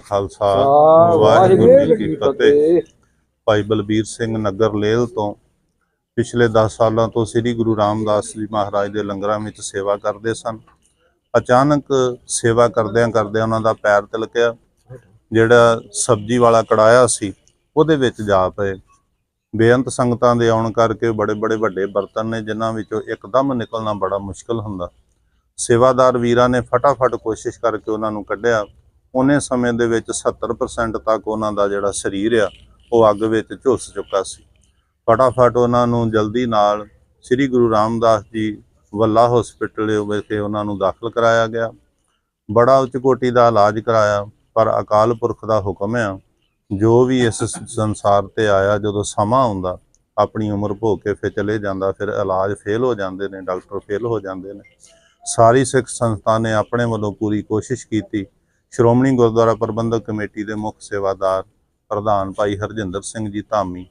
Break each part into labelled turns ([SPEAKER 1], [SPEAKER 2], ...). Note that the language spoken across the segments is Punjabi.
[SPEAKER 1] ਖਾਲਸਾ
[SPEAKER 2] ਵਾਹਿਗੁਰੂ
[SPEAKER 1] ਵਾਹਿਗੁਰੂ ਜੀ ਕੀ ਫਤਿਹ। ਭਾਈ ਬਲਬੀਰ ਸਿੰਘ ਨਗਰ ਲੇਲ ਤੋਂ ਪਿਛਲੇ 10 ਸਾਲਾਂ ਤੋਂ ਸ੍ਰੀ ਗੁਰੂ ਰਾਮਦਾਸ ਜੀ ਮਹਾਰਾਜ ਦੇ ਲੰਗਰਾਂ ਵਿੱਚ ਸੇਵਾ ਕਰਦੇ ਸਨ। ਅਚਾਨਕ ਸੇਵਾ ਕਰਦਿਆਂ ਕਰਦਿਆਂ ਉਹਨਾਂ ਦਾ ਪੈਰ ਤਿਲਕਿਆ ਜਿਹੜਾ ਸਬਜ਼ੀ ਵਾਲਾ ਕੜਾਇਆ ਸੀ ਉਹਦੇ ਵਿੱਚ ਜਾ ਪਏ। ਬੇਅੰਤ ਸੰਗਤਾਂ ਦੇ ਆਉਣ ਕਰਕੇ ਬੜੇ ਬੜੇ ਵੱਡੇ ਬਰਤਨ ਨੇ ਜਿਨ੍ਹਾਂ ਵਿੱਚੋਂ ਇੱਕਦਮ ਨਿਕਲਣਾ ਬੜਾ ਮੁਸ਼ਕਲ ਹੁੰਦਾ। ਸੇਵਾਦਾਰ ਵੀਰਾਂ ਨੇ ਫਟਾਫਟ ਕੋਸ਼ਿਸ਼ ਕਰਕੇ ਉਹਨਾਂ ਨੂੰ ਕੱਢਿਆ। ਉਹਨੇ ਸਮੇਂ ਦੇ ਵਿੱਚ 70% ਤੱਕ ਉਹਨਾਂ ਦਾ ਜਿਹੜਾ ਸਰੀਰ ਆ, ਉਹ ਅੱਗ ਵਿੱਚ ਝੁਲਸ ਚੁੱਕਾ ਸੀ। ਫਟਾਫਟ ਉਹਨਾਂ ਨੂੰ ਜਲਦੀ ਨਾਲ ਸ੍ਰੀ ਗੁਰੂ ਰਾਮਦਾਸ ਜੀ ਵੱਲਾ ਹਸਪੀਟਲ ਵਿਖੇ ਉਹਨਾਂ ਨੂੰ ਦਾਖਲ ਕਰਾਇਆ ਗਿਆ। ਬੜਾ ਉੱਚ ਕੋਟੀ ਦਾ ਇਲਾਜ ਕਰਾਇਆ, ਪਰ ਅਕਾਲ ਪੁਰਖ ਦਾ ਹੁਕਮ ਆ, ਜੋ ਵੀ ਇਸ ਸੰਸਾਰ ਤੇ ਆਇਆ, ਜਦੋਂ ਸਮਾਂ ਆਉਂਦਾ, ਆਪਣੀ ਉਮਰ ਭੋਗ ਕੇ ਫਿਰ ਚਲੇ ਜਾਂਦਾ, ਫਿਰ ਇਲਾਜ ਫੇਲ ਹੋ ਜਾਂਦੇ ਨੇ, ਡਾਕਟਰ ਫੇਲ ਹੋ ਜਾਂਦੇ ਨੇ। ਸਾਰੀ ਸਿੱਖ ਸੰਸਥਾ ਨੇ ਆਪਣੇ ਵੱਲੋਂ ਪੂਰੀ ਕੋਸ਼ਿਸ਼ ਕੀਤੀ ਸ਼੍ਰੋਮਣੀ ਗੁਰਦੁਆਰਾ ਪ੍ਰਬੰਧਕ ਕਮੇਟੀ ਦੇ ਮੁੱਖ ਸੇਵਾਦਾਰ ਪ੍ਰਧਾਨ ਭਾਈ ਹਰਜਿੰਦਰ ਸਿੰਘ ਜੀ ਧਾਮੀ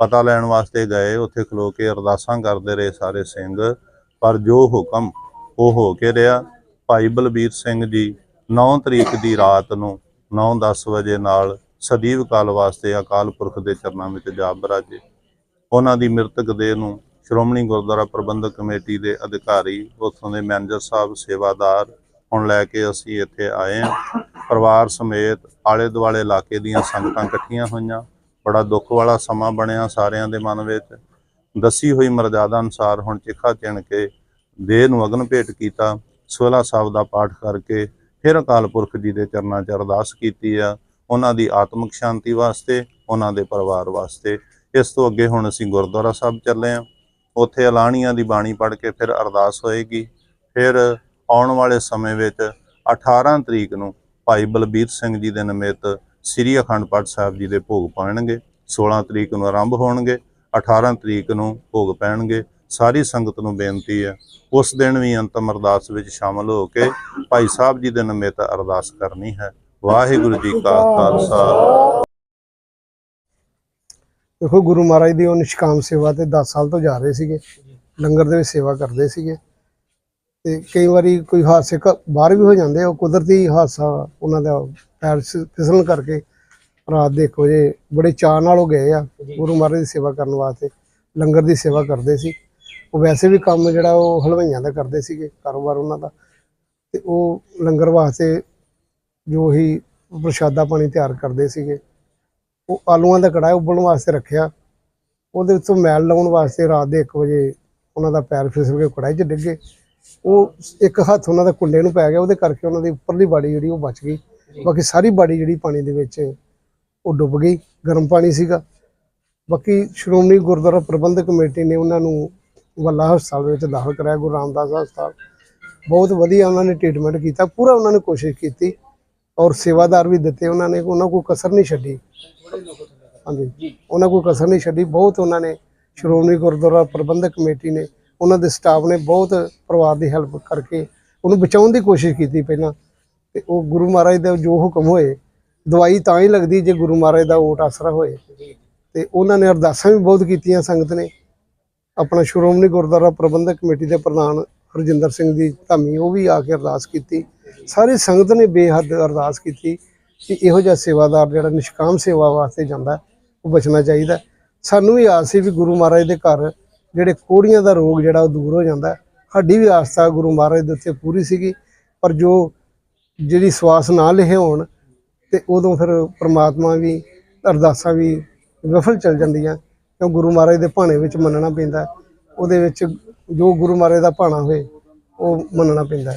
[SPEAKER 1] ਪਤਾ ਲੈਣ ਵਾਸਤੇ ਗਏ। ਉੱਥੇ ਖਲੋ ਕੇ ਅਰਦਾਸਾਂ ਕਰਦੇ ਰਹੇ ਸਾਰੇ ਸਿੰਘ, ਪਰ ਜੋ ਹੁਕਮ ਉਹ ਹੋ ਕੇ ਰਿਹਾ। ਭਾਈ ਬਲਬੀਰ ਸਿੰਘ ਜੀ 9 ਤਰੀਕ ਦੀ ਰਾਤ ਨੂੰ 9:10 ਵਜੇ ਨਾਲ ਸਦੀਵ ਕਾਲ ਵਾਸਤੇ ਅਕਾਲ ਪੁਰਖ ਦੇ ਚਰਨਾਂ ਵਿੱਚ ਜਾ ਬਰਾਜੇ। ਉਹਨਾਂ ਦੀ ਮ੍ਰਿਤਕ ਦੇਹ ਨੂੰ ਸ਼੍ਰੋਮਣੀ ਗੁਰਦੁਆਰਾ ਪ੍ਰਬੰਧਕ ਕਮੇਟੀ ਦੇ ਅਧਿਕਾਰੀ, ਉੱਥੋਂ ਦੇ ਮੈਨੇਜਰ ਸਾਹਿਬ, ਸੇਵਾਦਾਰ ਹੁਣ ਲੈ ਕੇ ਅਸੀਂ ਇੱਥੇ ਆਏ ਹਾਂ। ਪਰਿਵਾਰ ਸਮੇਤ ਆਲੇ ਦੁਆਲੇ ਇਲਾਕੇ ਦੀਆਂ ਸੰਗਤਾਂ ਇਕੱਠੀਆਂ ਹੋਈਆਂ। ਬੜਾ ਦੁੱਖ ਵਾਲਾ ਸਮਾਂ ਬਣਿਆ ਸਾਰਿਆਂ ਦੇ ਮਨ ਵਿੱਚ। ਦੱਸੀ ਹੋਈ ਮਰਜ਼ਾਦਾ ਅਨੁਸਾਰ ਹੁਣ ਚਿੱਖਾ ਚਿਣ ਕੇ ਦੇਹ ਨੂੰ ਅਗਨ ਭੇਟ ਕੀਤਾ। ਸੋਲਾ ਸਾਹਿਬ ਦਾ ਪਾਠ ਕਰਕੇ ਫਿਰ ਅਕਾਲ ਪੁਰਖ ਜੀ ਦੇ ਚਰਨਾਂ 'ਚ ਅਰਦਾਸ ਕੀਤੀ ਆ। ਉਹਨਾਂ ਦੀ ਆਤਮਿਕ ਸ਼ਾਂਤੀ ਵਾਸਤੇ, ਉਹਨਾਂ ਦੇ ਪਰਿਵਾਰ ਵਾਸਤੇ। ਇਸ ਤੋਂ ਅੱਗੇ ਹੁਣ ਅਸੀਂ ਗੁਰਦੁਆਰਾ ਸਾਹਿਬ ਚੱਲੇ ਆ ਉੱਥੇ ਅਲਾਣੀਆਂ ਦੀ ਬਾਣੀ ਪੜ੍ਹ ਕੇ ਫਿਰ ਅਰਦਾਸ ਹੋਏਗੀ। ਫਿਰ ਆਉਣ ਵਾਲੇ ਸਮੇਂ ਵਿੱਚ 18 ਤਰੀਕ ਨੂੰ ਭਾਈ ਬਲਬੀਰ ਸਿੰਘ ਜੀ ਦੇ ਨਿਮਿਤ ਸ੍ਰੀ ਅਖੰਡ ਪਾਠ ਸਾਹਿਬ ਜੀ ਦੇ ਭੋਗ ਪਾਣਗੇ 16 ਤਰੀਕ ਨੂੰ ਆਰੰਭ ਹੋਣਗੇ 18 ਤਰੀਕ ਨੂੰ ਭੋਗ ਪੈਣਗੇ। ਸਾਰੀ ਸੰਗਤ ਨੂੰ ਬੇਨਤੀ ਹੈ, ਉਸ ਦਿਨ ਵੀ ਅੰਤਮ ਅਰਦਾਸ ਵਿੱਚ ਸ਼ਾਮਲ ਹੋ ਕੇ ਭਾਈ ਸਾਹਿਬ ਜੀ ਦੇ ਨਿਮਿਤ ਅਰਦਾਸ ਕਰਨੀ ਹੈ। ਵਾਹਿਗੁਰੂ ਜੀ ਕਾ ਖਾਲਸਾ।
[SPEAKER 2] ਦੇਖੋ, ਗੁਰੂ ਮਹਾਰਾਜ ਦੀ ਉਹ ਨਿਸ਼ਕਾਮ ਸੇਵਾ ਤੇ 10 ਸਾਲ ਤੋਂ ਜਾ ਰਹੇ ਸੀਗੇ, ਲੰਗਰ ਦੇ ਵਿੱਚ ਸੇਵਾ ਕਰਦੇ ਸੀਗੇ। ਤੇ ਕਈ ਵਾਰੀ ਕੋਈ ਹਾਦਸੇ ਕ- ਬਾਹਰ ਵੀ ਹੋ ਜਾਂਦੇ ਆ ਉਹ ਕੁਦਰਤੀ ਹਾਦਸਾ ਉਹਨਾਂ ਦਾ ਪੈਰ ਸ- ਫਿਸਲਣ ਕਰਕੇ ਰਾਤ ਦੇ 1 ਵਜੇ ਬੜੇ ਚਾਅ ਨਾਲ ਉਹ ਗਏ ਆ ਗੁਰੂ ਮਹਾਰਾਜ ਦੀ ਸੇਵਾ ਕਰਨ ਵਾਸਤੇ ਲੰਗਰ ਦੀ ਸੇਵਾ ਕਰਦੇ ਸੀ। ਉਹ ਵੈਸੇ ਵੀ ਕੰਮ ਜਿਹੜਾ ਉਹ ਹਲਵਾਈਆਂ ਦਾ ਕਰਦੇ ਸੀਗੇ ਕਾਰੋਬਾਰ ਉਹਨਾਂ ਦਾ। ਤੇ ਉਹ ਲੰਗਰ ਵਾਸਤੇ ਜੋ ਹੀ ਪ੍ਰਸ਼ਾਦਾ ਪਾਣੀ ਤਿਆਰ ਕਰਦੇ ਸੀਗੇ ਉਹ ਆਲੂਆਂ ਦਾ ਕੜਾਹ ਉਬਲਣ ਵਾਸਤੇ ਰੱਖਿਆ। ਉਹਦੇ ਉੱਤੋਂ ਮੈਲ ਲਾਉਣ ਵਾਸਤੇ ਰਾਤ ਦੇ 1 ਵਜੇ ਉਹਨਾਂ ਦਾ ਪੈਰ ਫਿਸਲ ਕੇ ਕੜਾਹੀ 'ਚ ਡਿੱਗੇ ਉਹ ਇੱਕ ਹੱਥ ਉਹਨਾਂ ਦਾ ਕੁੰਡੇ ਨੂੰ ਪੈ ਗਿਆ ਉਹਦੇ ਕਰਕੇ ਉਹਨਾਂ ਦੀ ਉੱਪਰਲੀ ਬਾਡੀ ਜਿਹੜੀ ਉਹ ਬਚ ਗਈ। ਬਾਕੀ ਸਾਰੀ ਬਾਡੀ ਜਿਹੜੀ ਪਾਣੀ ਦੇ ਵਿੱਚ ਉਹ ਡੁੱਬ ਗਈ ਗਰਮ ਪਾਣੀ ਸੀਗਾ। ਬਾਕੀ ਸ਼੍ਰੋਮਣੀ ਗੁਰਦੁਆਰਾ ਪ੍ਰਬੰਧਕ ਕਮੇਟੀ ਨੇ ਉਹਨਾਂ ਨੂੰ ਵੱਲਾ ਹਸਪਤਾਲ ਵਿੱਚ ਦਾਖਲ ਕਰਾਇਆ ਗੁਰੂ ਰਾਮਦਾਸ ਹਸਪਤਾਲ। ਬਹੁਤ ਵਧੀਆ ਉਹਨਾਂ ਨੇ ਟ੍ਰੀਟਮੈਂਟ ਕੀਤਾ ਪੂਰਾ ਉਹਨਾਂ ਨੇ ਕੋਸ਼ਿਸ਼ ਕੀਤੀ ਔਰ ਸੇਵਾਦਾਰ ਵੀ ਦਿੱਤੇ ਉਹਨਾਂ ਨੇ ਉਹਨਾਂ ਕੋਈ ਕਸਰ ਨਹੀਂ ਛੱਡੀ। ਹਾਂਜੀ ਉਹਨਾਂ ਕੋਈ ਕਸਰ ਨਹੀਂ ਛੱਡੀ ਬਹੁਤ ਉਹਨਾਂ ਨੇ ਸ਼੍ਰੋਮਣੀ ਗੁਰਦੁਆਰਾ ਪ੍ਰਬੰਧਕ ਕਮੇਟੀ ਨੇ ਉਹਨਾਂ ਦੇ ਸਟਾਫ ਨੇ ਬਹੁਤ ਪਰਿਵਾਰ ਦੀ ਹੈਲਪ ਕਰਕੇ ਉਹਨੂੰ ਬਚਾਉਣ ਦੀ ਕੋਸ਼ਿਸ਼ ਕੀਤੀ ਪਹਿਲਾਂ। ਤੇ ਉਹ ਗੁਰੂ ਮਹਾਰਾਜ ਦਾ ਜੋ ਹੁਕਮ ਹੋਏ, ਦਵਾਈ ਤਾਂ ਹੀ ਲੱਗਦੀ ਜੇ ਗੁਰੂ ਮਹਾਰਾਜ ਦਾ ਓਟ ਆਸਰਾ ਹੋਏ। ਤੇ ਉਹਨਾਂ ਨੇ ਅਰਦਾਸਾਂ ਵੀ ਬਹੁਤ ਕੀਤੀਆਂ ਸੰਗਤ ਨੇ। ਆਪਣਾ ਸ਼੍ਰੋਮਣੀ ਗੁਰਦੁਆਰਾ ਪ੍ਰਬੰਧਕ ਕਮੇਟੀ ਦੇ ਪ੍ਰਧਾਨ ਹਰਜਿੰਦਰ ਸਿੰਘ ਦੀ ਧਾਮੀ, ਉਹ ਵੀ ਆ ਕੇ ਅਰਦਾਸ ਕੀਤੀ। ਸਾਰੀ ਸੰਗਤ ਨੇ ਬੇਹੱਦ ਅਰਦਾਸ ਕੀਤੀ ਕਿ ਇਹੋ ਜਿਹਾ ਸੇਵਾਦਾਰ ਜਿਹੜਾ ਨਿਸ਼ਕਾਮ ਸੇਵਾ ਵਾਸਤੇ ਜਾਂਦਾ, ਉਹ ਬਚਣਾ ਚਾਹੀਦਾ। ਸਾਨੂੰ ਵੀ ਆਸ ਸੀ ਵੀ ਗੁਰੂ ਮਹਾਰਾਜ ਦੇ ਘਰ ਜਿਹੜੇ ਕੋੜੀਆਂ ਦਾ ਰੋਗ ਜਿਹੜਾ ਉਹ ਦੂਰ ਹੋ ਜਾਂਦਾ ਸਾਡੀ ਵੀ ਆਸਥਾ ਗੁਰੂ ਮਹਾਰਾਜ ਦੇ ਉੱਤੇ ਪੂਰੀ ਸੀਗੀ, ਪਰ ਜੋ ਜਿਹੜੀ ਸਵਾਸ ਨਾ ਲਿਖੇ ਹੋਣ ਤੇ ਉਦੋਂ ਫਿਰ ਪ੍ਰਮਾਤਮਾ ਵੀ, ਅਰਦਾਸਾਂ ਵੀ ਵਿਫਲ ਚਲ ਜਾਂਦੀਆਂ, ਕਿਉਂ ਗੁਰੂ ਮਹਾਰਾਜ ਦੇ ਭਾਣੇ ਵਿੱਚ ਮੰਨਣਾ ਪੈਂਦਾ ਉਹਦੇ ਵਿੱਚ ਜੋ ਗੁਰੂ ਮਹਾਰਾਜ ਦਾ ਭਾਣਾ ਹੋਏ, ਉਹ ਮੰਨਣਾ ਪੈਂਦਾ